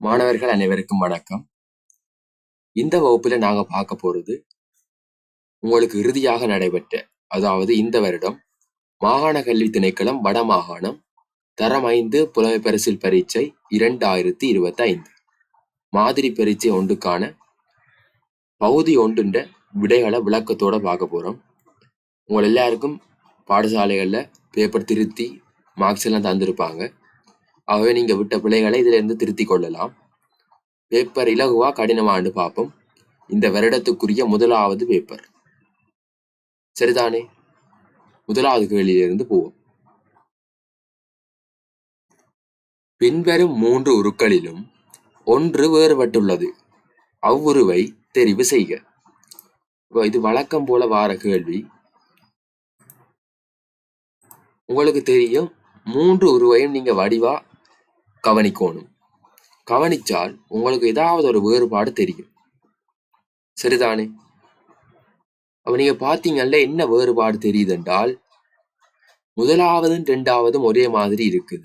மாணவர்கள் அனைவருக்கும் வணக்கம். இந்த வகுப்புல நாங்க பார்க்க போறது உங்களுக்கு இறுதியாக நடைபெற்ற அதாவது இந்த வருடம் மாகாண கல்வி திணைக்களம் வடமாகாணம் தரம் ஐந்து புலமை பரிசில் பரீட்சை இரண்டாயிரத்தி இருபத்தி ஐந்து மாதிரி பரீட்சை ஒன்றுக்கான பகுதி ஒன்றுன்ற விடைகளை விளக்கத்தோட பார்க்க போறோம். உங்கள் எல்லாருக்கும் பாடசாலைகளில் பேப்பர் திருத்தி மார்க்ஸ் எல்லாம் தந்திருப்பாங்க. ஆகவே நீங்கள் விட்ட பிழைகளை இதிலிருந்து திருத்திக் கொள்ளலாம். பேப்பர் இலகுவா கடினமாண்டு பார்ப்போம். இந்த வருடத்துக்குரிய முதலாவது பேப்பர் சரிதானே? முதலாவது கேள்வியிலிருந்து போவோம். பின்வரும் மூன்று உருக்களிலும் ஒன்று வேறுபட்டுள்ளது. அவ்வுருவை தெரிவு செய்க. இப்போ இது வழக்கம் போல வார கேள்வி. உங்களுக்கு தெரியும் மூன்று உருவையும் நீங்க வடிவா கவனிக்கணும். கவனிச்சால் உங்களுக்கு ஏதாவது ஒரு வேறுபாடு தெரியும். சரிதானே? அப்ப நீங்க பாத்தீங்கல்ல என்ன வேறுபாடு தெரியுது என்றால் முதலாவதும் ரெண்டாவதும் ஒரே மாதிரி இருக்குது.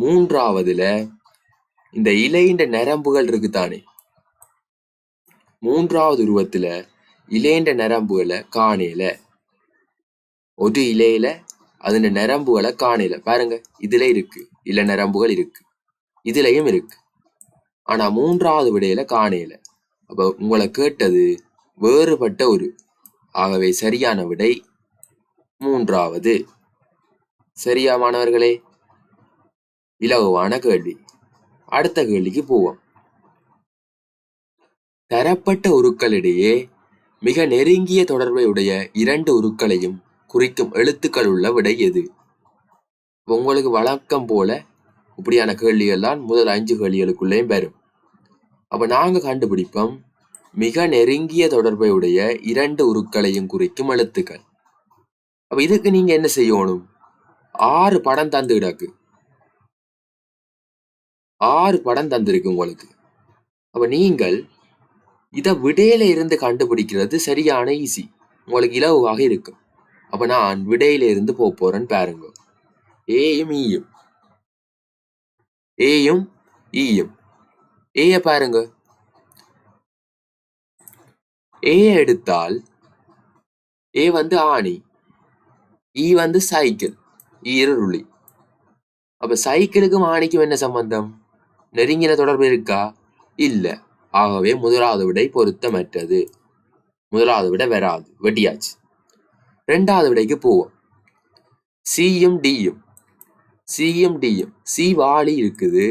மூன்றாவதுல இந்த இலைன்ற நரம்புகள் இருக்குதானே? மூன்றாவது உருவத்துல இலைன்ற நரம்புகளை காணையில ஒரு இலையில அதன் நரம்புகளை காணல. பாருங்க இதுல இருக்கு. இல நரம்புகள் இருக்கு. இதுலயும் இருக்கு. ஆனா மூன்றாவது விடையில காணையில அப்ப உங்களை கேட்டது வேறுபட்ட ஒரு ஆகவே சரியான விடை மூன்றாவது. சரியா மாணவர்களே? இலகுவான கேள்வி. அடுத்த கேள்விக்கு போவோம். தரப்பட்ட உருக்களிடையே மிக நெருங்கிய தொடர்பை உடைய இரண்டு உருக்களையும் குறிக்கும் எழுத்துக்கள் உள்ள விடை எது? உங்களுக்கு வழக்கம் போல இப்படியான கேள்விகள்லாம் முதல் அஞ்சு கேள்விகளுக்குள்ளேயும் வரும். அப்ப நாங்க கண்டுபிடிப்போம் மிக நெருங்கிய தொடர்பை உடைய இரண்டு உருக்களையும் குறிக்கும் எழுத்துக்கள். அப்போ இதுக்கு நீங்க என்ன செய்யணும்? ஆறு படம் தந்து கிடக்கு. ஆறு படம் தந்திருக்கு உங்களுக்கு. அப்ப நீங்கள் இதை விடையில இருந்து கண்டுபிடிக்கிறது சரியான ஈஸி உங்களுக்கு இலவாக இருக்கும். அப்ப நான் விடையில இருந்து போக போறேன்னு பாருங்க. ஏயும் ஈயும் e ஏயும் ஈயும் ஏய பாருங்க. ஏ எடுத்தால் ஏ வந்து ஆணி. ஈ வந்து சைக்கிள் ஈரருளி e அப்ப சைக்கிளுக்கும் ஆணிக்கும் என்ன சம்பந்தம்? நெருங்கின தொடர்பு இருக்கா? இல்ல. ஆகவே முதலாவது விடை பொருத்தமற்றது. முதலாவது விட வராது. வெட்டியாச்சு. ரெண்டாவது விடைக்கு போவோம். சியும் டியும் சியும் டியும் சி வாளி இருக்குது.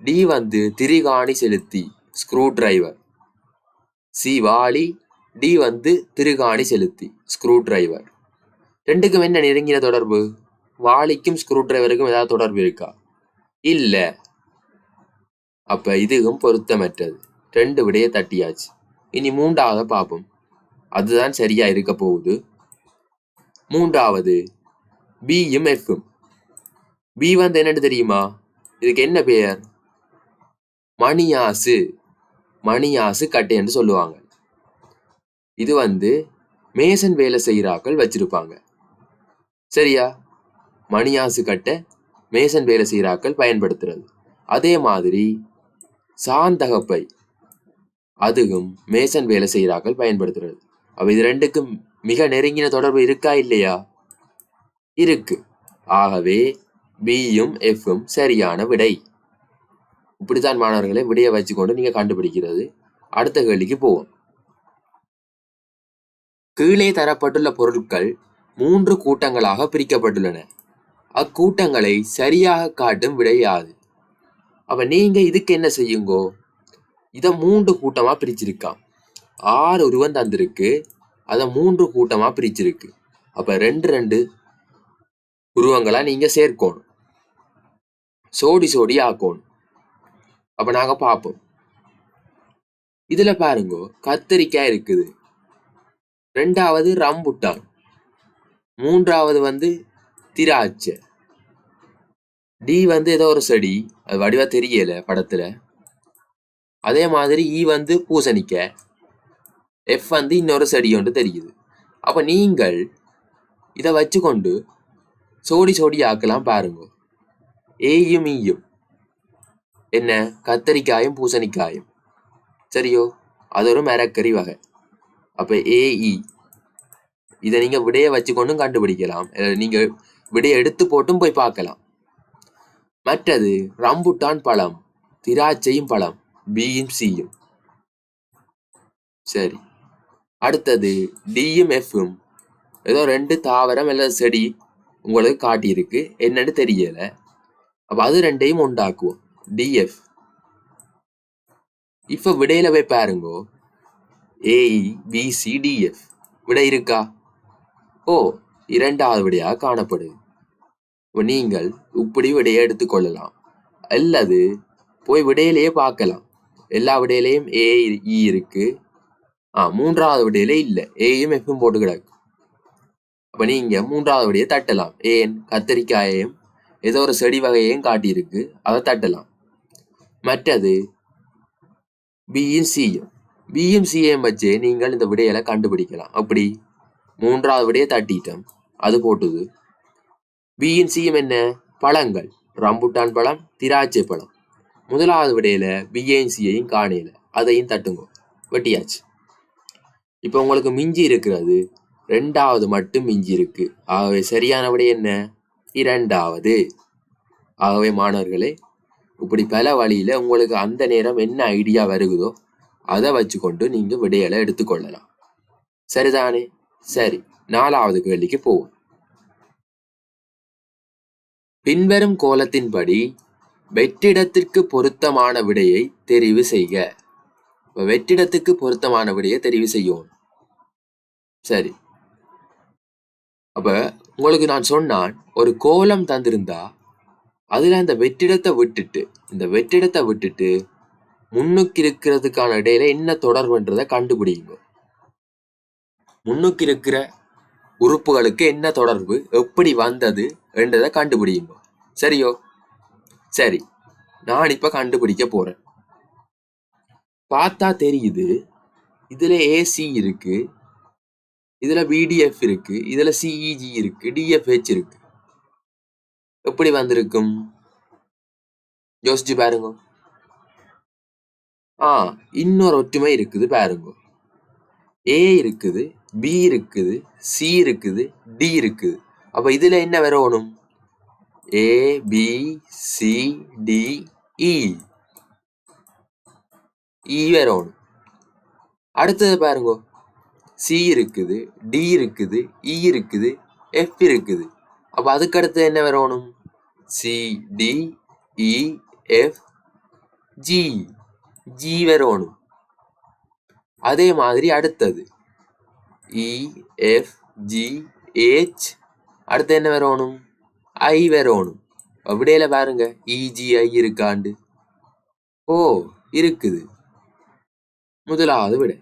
டி வந்து திரிகாணி செலுத்தி ஸ்க்ரூ டிரைவர் சி வாளி டி வந்து திருகாணி செலுத்தி ஸ்க்ரூ டிரைவர் ரெண்டுக்கும் என்ன நெருங்கின தொடர்பு? வாளிக்கும் ஸ்க்ரூ டிரைவருக்கும் ஏதாவது தொடர்பு இருக்கா? இல்லை. அப்ப இதுவும் பொருத்தமற்றது. ரெண்டு விடைய தட்டியாச்சு. இனி மூன்றாவது பார்ப்போம் அதுதான் சரியா இருக்க போகுது. மூன்றாவது பியும் எஃப்பும் பி வந்து என்னன்னு தெரியுமா? இதுக்கு என்ன பெயர்? மணியாசு. மணியாசு கட்டை என்று சொல்லுவாங்க. இது வந்து மேசன் வேலை செய்கிறாக்கள் வச்சிருப்பாங்க. சரியா? மணியாசு கட்டை மேசன் வேலை செய்கிறாக்கள் பயன்படுத்துறது. அதே மாதிரி சாந்தகப்பை அதுவும் மேசன் வேலை செய்கிறாக்கள் பயன்படுத்துறது. அப்போ இது ரெண்டுக்கும் மிக நெருங்கின தொடர்பு இருக்கா இல்லையா? இருக்கு. ஆகவே பியும் எஃப்பும் சரியான விடை. இப்படித்தான் மாணவர்களை விடையை வச்சுக்கொண்டு நீங்க கண்டுபிடிக்கிறது. அடுத்த கேள்விக்கு போவோம். கீழே தரப்பட்டுள்ள பொருட்கள் மூன்று கூட்டங்களாக பிரிக்கப்பட்டுள்ளன. அக்கூட்டங்களை சரியாக காட்டும் விடையாது அப்போ அப்ப நீங்க இதுக்கு என்ன செய்யுங்கோ? இதை மூன்று கூட்டமா பிரிச்சிருக்கான் ஆறு உருவம் தந்திருக்கு. அதை மூன்று கூட்டமா பிரிச்சிருக்கு. அப்ப ரெண்டு ரெண்டு உருவங்களா நீங்க சேர்க்கணும். சோடி சோடி ஆக்கணும் அப்போ நாங்கள் பார்ப்போம் இதில் பாருங்க கத்திரிக்காய் இருக்குது. ரெண்டாவது ரம்புட்டான். மூன்றாவது வந்து திராட்சை. டி வந்து ஏதோ ஒரு செடி அது வடிவா தெரியல படத்துல. அதே மாதிரி இ வந்து பூசணிக்க எஃப் வந்து இன்னொரு செடி ஒன்று தெரியுது. அப்போ நீங்கள் இதை வச்சுக்கொண்டு சோடி சோடி ஆக்கலாம் பாருங்க. ஏயும் ஈயும். என்ன? கத்தரிக்காயும் பூசணிக்காயும். சரியோ? அது ஒரு மரக்கறி வகை. அப்போ ஏஇ இதை நீங்க விடையை வச்சுக்கொண்டும் கண்டுபிடிக்கலாம். நீங்கள் நீங்க எடுத்து போட்டும் போய் பார்க்கலாம். மற்றது ரம்புட்டான் பழம் திராட்சையும் பழம் பியும் சியும். சரி. அடுத்தது டியும் எஃப்பும். ஏதோ ரெண்டு தாவரம் அல்லது செடி உங்களுக்கு காட்டியிருக்கு. என்னன்னு தெரியலை. அப்ப அது ரெண்டையும் உண்டாக்குவோம் டிஎஃப் இப்போ விடையில போய் பாருங்கோ ஏஇ பிசி டிஎஃப் விடை இருக்கா ஓ இரண்டாவது விடையாக காணப்படுது நீங்கள் இப்படி விடையை எடுத்துக்கொள்ளலாம் அல்லது போய் விடையிலேயே பார்க்கலாம் எல்லா விடையிலையும் ஏ இ இருக்கு ஆ மூன்றாவது விடையில இல்ல ஏயும் எஃப்பும் போட்டு கிடக்கு அப்ப நீங்க மூன்றாவது விடையை தட்டலாம் ஏன் கத்தரிக்காயையும் ஏதோ ஒரு செடி வகையையும் காட்டியிருக்கு. அதை தட்டலாம். மற்றது பியும் சியும் பியும் சியும் வச்சு நீங்கள் இந்த விடையில கண்டுபிடிக்கலாம். அப்படி மூன்றாவது விடையை தட்டிட்டோம். அது போட்டுது. பியும் சியும் என்ன? பழங்கள். ரம்புட்டான் பழம் திராட்சை பழம். முதலாவது விடையில பிஎன்சியையும் சியையும் காணையில அதையும் தட்டுங்க. வெட்டியாச்சு. இப்போ உங்களுக்கு மிஞ்சி இருக்கிறது. ரெண்டாவது மட்டும் மிஞ்சி இருக்கு. ஆகவே சரியான விடை என்ன? இரண்டாவது. ஆகவே மாணவர்களே இப்படி பல வழியில உங்களுக்கு அந்த நேரம் என்ன ஐடியா வருகுதோ அதை வச்சுக்கொண்டு நீங்கள் விடையலை எடுத்துக்கொள்ளலாம் சரிதானே? சரி நாலாவது கேள்விக்கு போவோம். பின்வரும் கோலத்தின்படி வெற்றிடத்திற்கு பொருத்தமான விடையை தெரிவு செய்க. இப்போ வெற்றிடத்துக்கு பொருத்தமான விடையை தெரிவு செய்யும் சரி. அப்ப உங்களுக்கு நான் சொன்னான் ஒரு கோலம் தந்திருந்தா அதில் அந்த வெற்றிடத்தை விட்டுட்டு இந்த வெற்றிடத்தை விட்டுட்டு முன்னுக்கு இருக்கிறதுக்கான இடையில என்ன தொடர்புன்றதை கண்டுபிடிங்க முன்னுக்கு இருக்கிற உறுப்புகளுக்கு என்ன தொடர்பு எப்படி வந்தது என்றதை கண்டுபிடிங்க சரியோ? சரி நான் இப்போ கண்டுபிடிக்க போறேன். பார்த்தா தெரியுது இதுல ஏசி இருக்கு இதுல பிடிஎஃப் இருக்கு இதுல சிஇஜி இருக்கு டிஎஃப்ஹெச் இருக்கு. எப்படி வந்திருக்கும்? யோசிச்சு பாருங்க. ஆ இன்னொரு ஒற்றுமை இருக்குது பாருங்க. ஏ இருக்குது பி இருக்குது சி இருக்குது டி இருக்குது. அப்போ இதில் என்ன வரணும்? A B C D E E வரணும். அடுத்தது பாருங்க. சி இருக்குது டி இருக்குது இ இருக்குது எஃப் இருக்குது. அப்போ அதுக்கடுத்து என்ன வரணும்? C D E F G G வரணும். அதே மாதிரி அடுத்தது. இ எஃப் ஜி ஹெச் அடுத்து என்ன வரணும்? ஐ வரணும். அப்படியில பாருங்க. E, இஜிஐ இருக்காண்டு. ஓ இருக்குது. முதலாவது விட.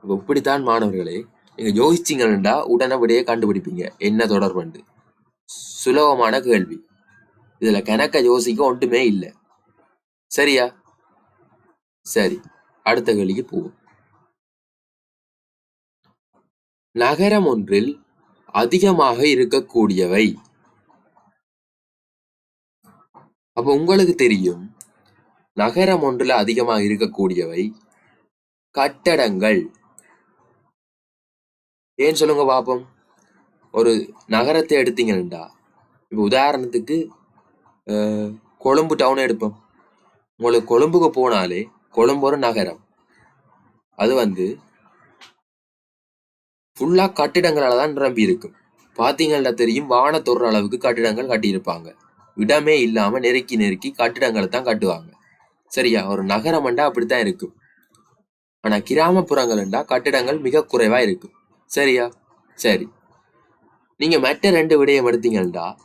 அப்போ இப்படித்தான் மாணவர்களே நீங்க யோசிச்சிங்கன்னா உடனே கண்டுபிடிப்பீங்க. என்ன தொடர்புண்டு சுலபமான கேள்வி. இதுல கணக்க யோசிக்க ஒன்றுமே இல்லை. சரியா? சரி அடுத்த கேள்விக்கு போவோம். நகரம் ஒன்றில் அதிகமாக இருக்கக்கூடியவை. அப்ப உங்களுக்கு தெரியும் நகரம் ஒன்றில் அதிகமாக இருக்கக்கூடியவை கட்டடங்கள். ஏன் சொல்லுங்க பார்ப்போம் ஒரு நகரத்தை எடுத்தீங்கன்னா இப்போ உதாரணத்துக்கு கொழும்பு டவுன் எடுப்போம். உங்களுக்கு கொழும்புக்கு போனாலே கொழும்பு ஒரு நகரம். அது வந்து ஃபுல்லாக கட்டிடங்களால தான் நிரம்பி இருக்கும். பார்த்தீங்கன்னா தெரியும் வானத்தொரு அளவுக்கு கட்டிடங்கள் கட்டியிருப்பாங்க. இடமே இல்லாமல் நெருக்கி நெருக்கி கட்டிடங்களை தான் கட்டுவாங்க. சரியா? ஒரு நகரம்ண்டா அப்படித்தான் இருக்கும். ஆனால் கிராமப்புறங்கள்ண்டா கட்டிடங்கள் மிக குறைவாக இருக்கும். சரியா? சரி. நீங்கள் மற்ற ரெண்டு விடயம் எடுத்தீங்கன்னா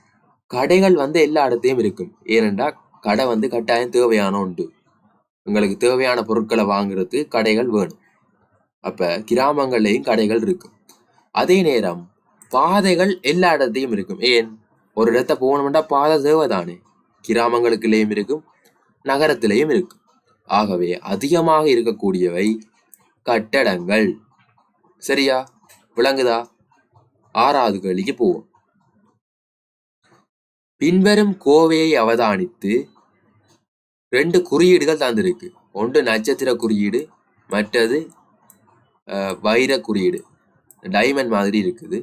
கடைகள் வந்து எல்லா இடத்தையும் இருக்கும். ஏனென்றா கடை வந்து கட்டாயம் தேவையான உண்டு. உங்களுக்கு தேவையான பொருட்களை வாங்குறது கடைகள் வேணும். அப்போ கிராமங்கள்லேயும் கடைகள் இருக்கும். அதே நேரம் பாதைகள் எல்லா இடத்தையும் இருக்கும். ஏன்? ஒரு இடத்த போகணும்னா பாதை தேவைதானே? கிராமங்களுக்குள்ளேயும் இருக்கும் நகரத்திலையும் இருக்கும். ஆகவே அதிகமாக இருக்கக்கூடியவை கட்டடங்கள். சரியா? விளங்குதா? ஆறாவது கேள்விக்கு போவோம். பின்வரும் கோவையை அவதானித்து ரெண்டு குறியீடுகள் தந்திருக்கு. ஒன்று நட்சத்திர குறியீடு மற்றது வைர குறியீடு. டைமண்ட் மாதிரி இருக்குது.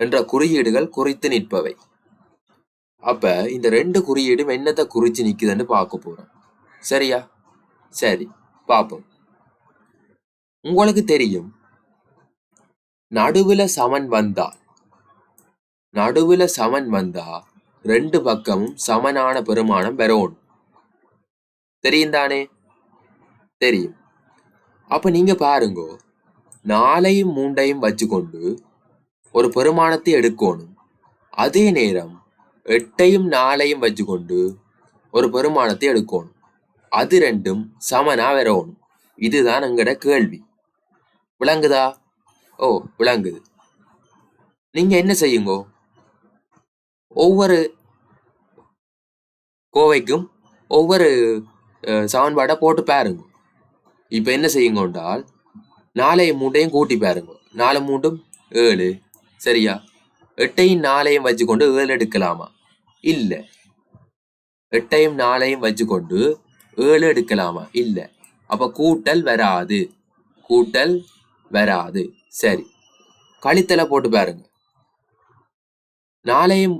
என்ற குறியீடுகள் குறித்து நிற்பவை. அப்ப இந்த ரெண்டு குறியீடும் என்னத்தை குறிச்சு நிக்குதுன்னு பார்க்க போறோம். சரியா? சரி பார்ப்போம். உங்களுக்கு தெரியும் நடுவுல சமன் வந்தா. நடுவுல சமன் வந்தா ரெண்டு பக்கமும் சமனான பெருமானம் பெறணும் தெரியும் தானே தெரியும். அப்ப நீங்க பாருங்க நாலையும் மூண்டையும் வச்சுக்கொண்டு ஒரு பெருமானத்தை எடுக்கணும். அதே நேரம் எட்டையும் நாலையும் வச்சுக்கொண்டு ஒரு பெருமானத்தை எடுக்கணும். அது ரெண்டும் சமனா வரணும் இதுதான் எங்கட கேள்வி. விளங்குதா? ஓ விளங்குது. நீங்க என்ன செய்யுங்க? ஒவ்வொரு கோவைக்கும் ஒவ்வொரு சமன்பாடை போட்டு பாருங்க. இப்ப என்ன செய்யுங்க என்றால் நாளையும் மூட்டையும் கூட்டி பாருங்க. நாலு மூட்டும் ஏழு. சரியா? எட்டையும் நாலையும் வச்சுக்கொண்டு ஏழு எடுக்கலாமா? இல்ல. எட்டையும் நாலையும் வச்சுக்கொண்டு ஏழு எடுக்கலாமா? இல்ல. அப்ப கூட்டல் வராது. கூட்டல் வராது. சரி. கழித்தலை போட்டு பாருங்க. நாளையும்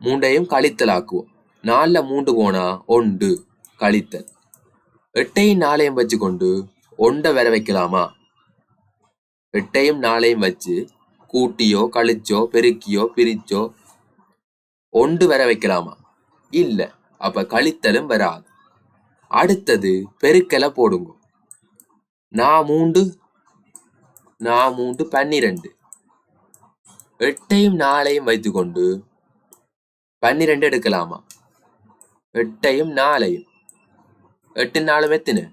மூண்டையும் கழித்தலாக்குவோம் நாளில் மூண்டு போனா ஒன்று கழித்தல். எட்டையும் நாளையும் வச்சுக்கொண்டு ஒண்டை வர வைக்கலாமா? எட்டையும் நாளையும் வச்சு கூட்டியோ கழிச்சோ பெருக்கியோ பிரிச்சோ ஒன்று வர வைக்கலாமா? இல்லை. அப்ப கழித்தலும் வராது. அடுத்தது பெருக்கலை போடுங்க. நான் மூண்டு நான் மூன்று பன்னிரண்டு. எட்டையும் நாளையும் வைத்துக்கொண்டு பன்னிரெண்டு எடுக்கலாமா? எட்டையும் நாளையும் எட்டு நாளும் எத்தனை?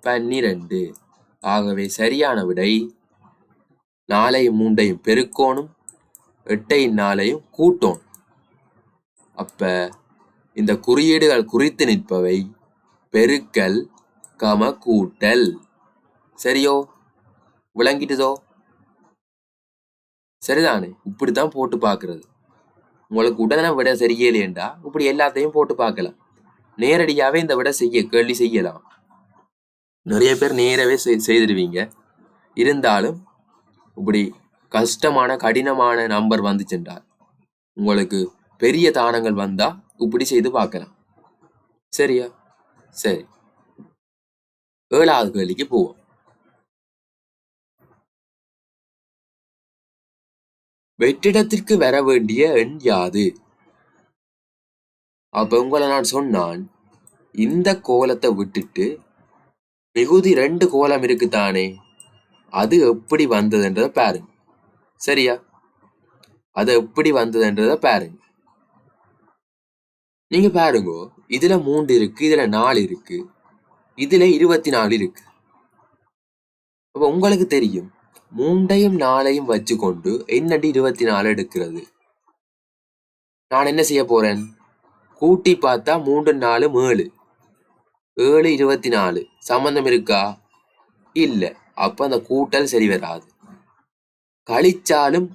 பன்னிரண்டு. ஆகவே சரியான விடை நாளையும் மூண்டையும் பெருக்கோணும் எட்டையும் நாளையும் கூட்டோணும். அப்ப இந்த குறியீடுகள் குறித்து நிற்பவை பெருக்கல் கம கூட்டல். சரியோ? விளங்கிட்டுதோ? சரிதானே. இப்படித்தான் போட்டு பார்க்கறது. உங்களுக்கு உடனே விட சரியில்லையேண்டா? இப்படி எல்லாத்தையும் போட்டு பார்க்கலாம். நேரடியாவே இந்த விட செய்ய கேள்வி செய்யலாம். நிறைய பேர் நேரவே செய்- செய்திருவீங்க இருந்தாலும் இப்படி கஷ்டமான கடினமான நம்பர் வந்துச்சுன்றால் உங்களுக்கு பெரிய தானங்கள் வந்தா இப்படி செய்து பார்க்கலாம். சரியா? சரி. ஏழாவது கேள்விக்கு போவோம். வெற்றிடத்திற்கு வர வேண்டிய எண் யாது? அப்ப உங்களை நான் சொன்னான் இந்த கோலத்தை விட்டுட்டு மிகுதி ரெண்டு கோலம் இருக்குதானே அது எப்படி வந்ததுன்றத பாருங்க. சரியா? அது எப்படி வந்ததுன்றத பாருங்க. நீங்க பாருங்க இதுல மூன்று இருக்கு இதுல நாலு இருக்கு இதுல இருபத்தி நாலு இருக்கு. அப்ப உங்களுக்கு தெரியும் மூன்றையும் நாளையும் வச்சுக்கொண்டு என்னடி இருபத்தி நாலு எடுக்கிறது? நான் என்ன செய்ய போறேன்? கூட்டி பார்த்தா மூன்று நாலு ஏழு. ஏழு இருபத்தி நாலு சம்மந்தம் இருக்கா? இல்லை. அப்போ அந்த கூட்டல் சரி வராது. கழிச்சாலும்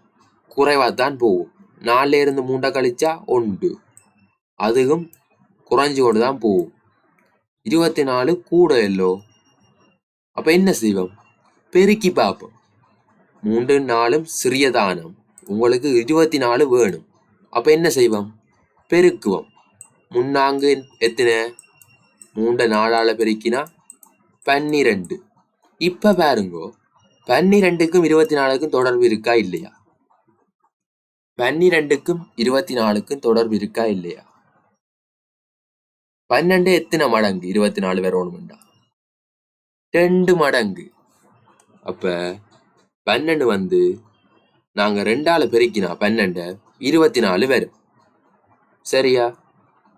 குறைவாத்தான் போகும். நாலுல இருந்து மூண்டை கழிச்சா ஒன்று. அதுவும் குறைஞ்சு கொண்டு தான் போகும். இருபத்தி நாலு கூட இல்லோ. அப்போ என்ன செய்வோம்? பெருக்கி பார்ப்போம். மூன்று நாளும் சிறியதானம். உங்களுக்கு இருபத்தி நாலு வேணும். அப்போ என்ன செய்வோம்? பெருக்குவோம். முன்னாங்கு எத்தனை? மூன்று நாளால் பெருக்கினா பன்னிரெண்டு. இப்ப பாருங்கோ பன்னிரெண்டுக்கும் இருபத்தி நாலுக்கும் தொடர்பு இருக்கா இல்லையா? பன்னிரெண்டுக்கும் இருபத்தி நாலுக்கும் தொடர்பு இருக்கா இல்லையா? பன்னெண்டு எத்தனை மடங்கு? இருபத்தி நாலு வரணும்டா ரெண்டு மடங்கு. அப்ப பன்னெண்டு வந்து நாங்கள் ரெண்டால் பெருக்கினா பன்னெண்டை இருபத்தி நாலு வரும். சரியா?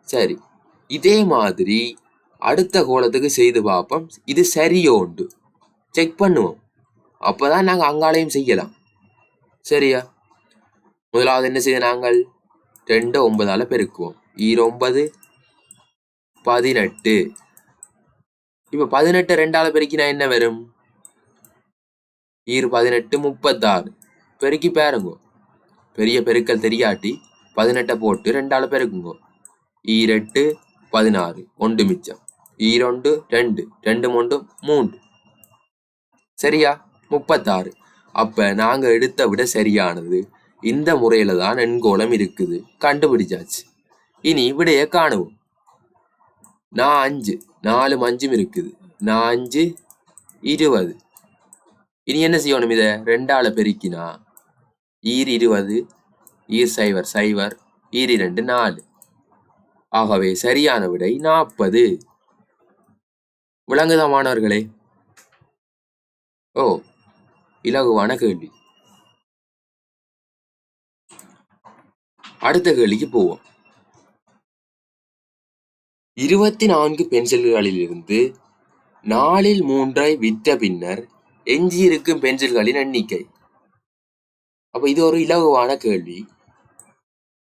சரி. இதே மாதிரி அடுத்த கோலத்துக்கு செய்து பார்ப்போம் இது சரியோண்டு. செக் பண்ணுவோம். அப்போ தான் நாங்கள் அங்காலையும் செய்யலாம். சரியா? முதலாவது என்ன செய்ய நாங்கள்? ரெண்டு ஒன்பதால் பெருக்குவோம். ஈர ஒன்பது பதினெட்டு. இப்போ பதினெட்டு ரெண்டால் பெருக்கினா என்ன வரும்? ஈர் பதினெட்டு முப்பத்தாறு. பெருக்கி பாருங்கோ. பெரிய பெருக்கல் தெரியாட்டி பதினெட்டை போட்டு ரெண்டாள் பெருக்குங்கோ. ஈரெட்டு பதினாறு ஒன்று மிச்சம். ஈரொண்டு ரெண்டு ரெண்டு மூன்று மூன்று. சரியா? முப்பத்தாறு. அப்போ நாங்கள் எடுத்த விட சரியானது. இந்த முறையில் தான் எண்கோளம் இருக்குது. கண்டுபிடிச்சாச்சு. இனி விடைய காணுவோம். நான் அஞ்சு நாலு அஞ்சும் இருக்குது. நான் அஞ்சு இருபது. இனி என்ன செய்யணும் இதை? ரெண்டால பெருக்கினா ஈர் இருபது ஈர் சைவர் சைவர் ஈர் இரண்டு நாலு. ஆகவே சரியான விடை நாற்பது. விளங்குதா மாணவர்களே? ஓ இலகுவான கேள்வி. அடுத்த கேள்விக்கு போவோம். இருபத்தி நான்கு பென்சில்களிலிருந்து நாலில் மூன்றை விற்ற பின்னர் எஞ்சியிருக்கும் பென்சில்களின் எண்ணிக்கை. அப்ப இது ஒரு இலகுவான கேள்வி.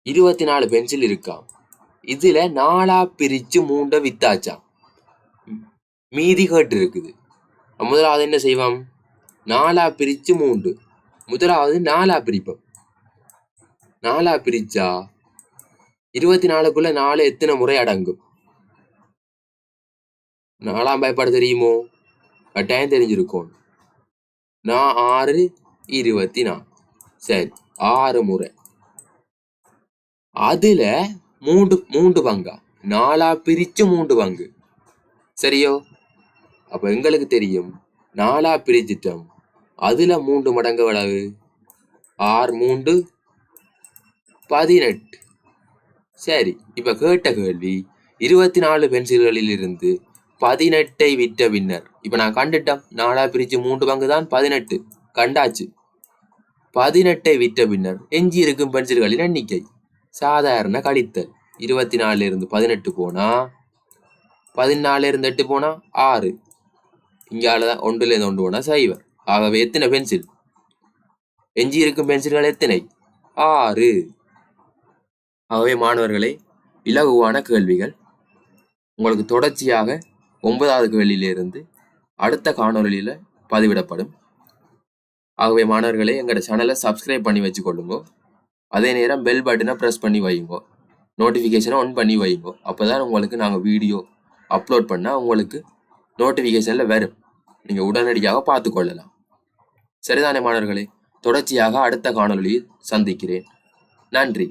இருபத்தி நாலு பென்சில் இருக்காம் இதுல நாலா பிரிச்சு மூண்டை வித்தாச்சாம் மீதி கேட்டு இருக்குது. முதலாவது என்ன செய்வோம்? நாலா பிரிச்சு மூண்டு முதலாவது நாலா பிரிப்போம். நாலா பிரிச்சா இருபத்தி நாலுக்குள்ள நாலு எத்தனை முறை அடங்கும்? நாலாம் பயப்பாடு தெரியுமோ? கட்டாயம் தெரிஞ்சிருக்கோம். நான் ஆறு இருபத்தி நாலு சரி ஆறு முறை. அதுல மூன்று மூன்று பங்கா? நாலா பிரிச்சு மூன்று பங்கு. சரியோ? அப்ப எங்களுக்கு தெரியும். நாலா பிரிச்சிட்டோம். அதுல மூன்று மடங்கு வளவு ஆறு மூன்று பதினெட்டு. சரி இப்ப கேட்ட கேள்வி இருபத்தி நாலு பென்சில்களில் இருந்து பதினெட்டை விட்ட பின்னர் இப்போ நான் கண்டுட்டேன். நாலா பிரிச்சு மூன்று பங்கு தான் பதினெட்டு. கண்டாச்சு. பதினெட்டை விட்ட பின்னர் எஞ்சி இருக்கும் பென்சில்களின் எண்ணிக்கை. சாதாரண கழித்தல். இருபத்தி நாலுல இருந்து பதினெட்டு போனா? பதினாலுல இருந்து எட்டு போனா? ஆறு. இங்கால தான் ஒன்றுல இருந்து ஒன்று போனா சைவர் ஆகவே எத்தனை பென்சில்? எஞ்சி இருக்கும் பென்சில்கள் எத்தனை? ஆறு. ஆகவே மாணவர்களே இலகுவான கேள்விகள். உங்களுக்கு தொடர்ச்சியாக ஒன்பதாவது கேள்வியிலிருந்து அடுத்த காணொலியில் பதிவிடப்படும். ஆகவே மாணவர்களே எங்களோட சேனலை சப்ஸ்கிரைப் பண்ணி வச்சுக்கொள்ளுங்க. அதே நேரம் பெல் பட்டனை ப்ரெஸ் பண்ணி வைங்கோ. நோட்டிஃபிகேஷனை ஆன் பண்ணி வைங்கோ. அப்போ தான் உங்களுக்கு நாங்கள் வீடியோ அப்லோட் பண்ணால் உங்களுக்கு நோட்டிஃபிகேஷனில் வரும். நீங்கள் உடனடியாக பார்த்துக்கொள்ளலாம் சரிதானே மாணவர்களே? தொடர்ச்சியாக அடுத்த காணொளியில் சந்திக்கிறேன். நன்றி.